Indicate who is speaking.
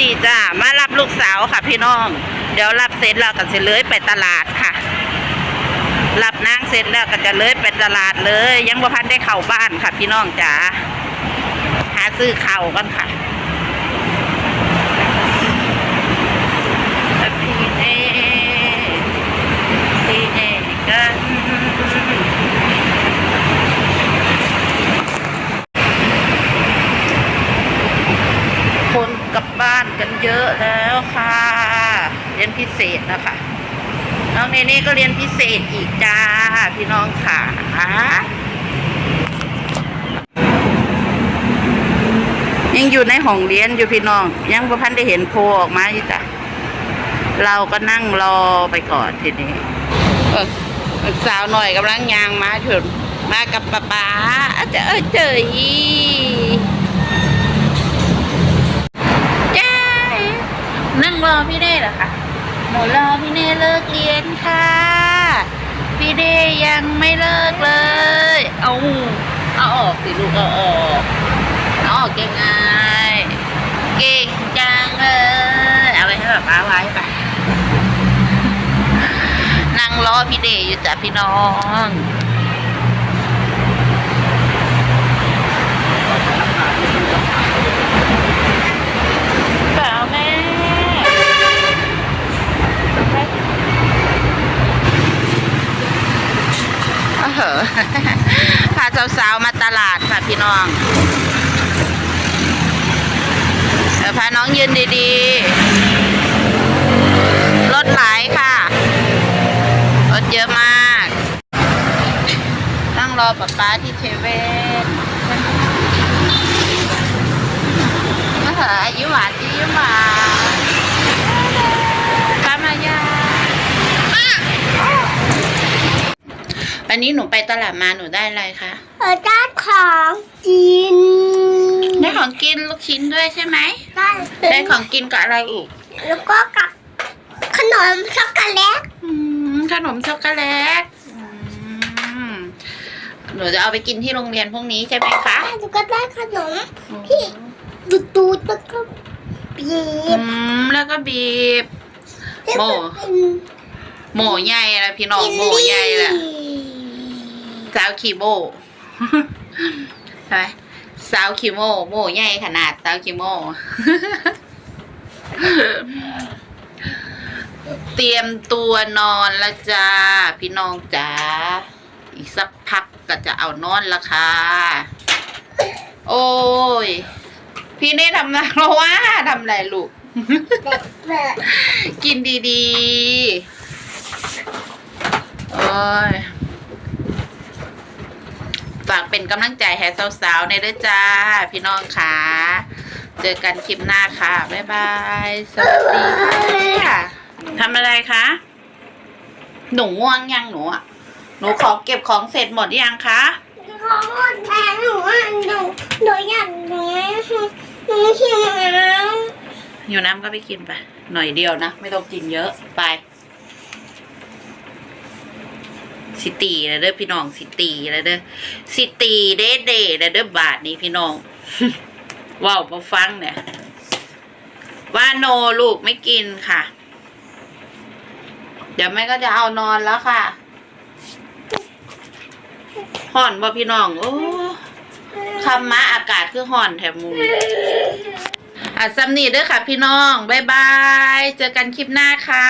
Speaker 1: ดีจ้ามารับลูกสาวค่ะพี่น้อง เดี๋ยวรับเสร็จแล้วก็จะเลยไปตลาดค่ะ รับนางเสร็จแล้วก็จะเลยไปตลาดเลย ยังบ่พันได้เข้าบ้านค่ะ พี่น้องจ๋าหาซื้อเข่ากันค่ะพี่เน่กัน คนกลับบ้านกัน เยอะแล้วค่ะ เรียนพิเศษนะคะน้องเนเน่ก็เรียนพิเศษอีกจ้า พี่น้องค่ะยังอยู่ในห้องเรียนอยู่พี่น้อง ยังประพันได้เห็นโพลออกมาอยู่จ้ะเราก็นั่งรอไปก่อนทีนี้สาวหน่อยกำลังยางมาถึงมากับป๊าป๊าเจอเจออี จ้านั่งรอ พี่เน่เหรอคะหนูรอพี่เน่เลิกเรียนค่ะ พี่เน่ยังไม่เลิกเลย เอาเอาออกสิลูกเอาออกเอาออกยังไงเก่งจังเลยเอาไว้ให้แบบป้าไว้ไปนั่งรอพี่เดอยู่จ้ะพี่น้อง เปล่าแม่เออ พาสาวๆมาตลาดค่ะพี่น้องพาน้องยืนดีๆ รถหลายค่ะ รถเยอะมาก นั่งรอป๊าป๊าที่เทเวนมาเหอะยิ้มหวานยิ้มหวานตามมายา วันนี้หนูไปตลาดมาหนูได้อะไรคะ
Speaker 2: เออด้านของกิน
Speaker 1: ได้ของกินลูกชิ้นด้วยใช่ไหม
Speaker 2: ได้
Speaker 1: ได้ของกินกับอะไรอีก
Speaker 2: แล้วก็กับขนมช็อกโกแลต
Speaker 1: อืมขนมช็อกโกแลตอืมหนูจะเอาไปกินที่โรงเรียนพรุ่งนี้ใช่ไหมคะ
Speaker 2: แล้วก็ได้ขนมที่ดูดดูดแล้วก็บี
Speaker 1: อื
Speaker 2: บ
Speaker 1: มแล้วก็บีบโม่หมูใหญ่ละพี่น้องหมูใหญ่ละ สาวคีโมใช่ไหมสาวคีโมโมใหญ่ขนาดสาวคีโมเตรียมตัวนอนแล้วจ้า พี่น้องจ๋าอีกสักพักก็จะเอานอนละค่ะ โอ้ย พี่นี่ทำอะไรเพราะว่าทำอะไรลูก กินดีๆ โอ้ยฝา กเป็นกำลังใจให้สาวๆในอยเด้อจ้า พี่น้องค่ะ เจอกันคลิปหน้าค่ะ บ๊ายบาย สวัสดีค่ะทำอะไรคะ หนูง่วงยังหนูอะหนูขอเก็บของเสร็จหมดยังคะ
Speaker 2: ของหมดแล้วหนูอะหนูหนูอยากหนูหนูหิวแล้ว
Speaker 1: อยู่น้ำก็ไปกินไป หน่อยเดียวนะ ไม่ต้องกินเยอะไป สิตีแล้วเด้อพี่น้องสิตีแล้วเด้อสิตีเด้เด้แล้วเด้อบาทนี้พี่น้องว้าวมาฟังเนี่ย ว่าโนลูกไม่กินค่ะ เดี๋ยวแม่ก็จะเอานอนแล้วค่ะห่อนบ่พี่น้องโอ้คำมาอากาศคือห่อนแถมมูอะซัมนี่เด้อค่ะพี่น้อง บ๊ายบาย เจอกันคลิปหน้าค่ะ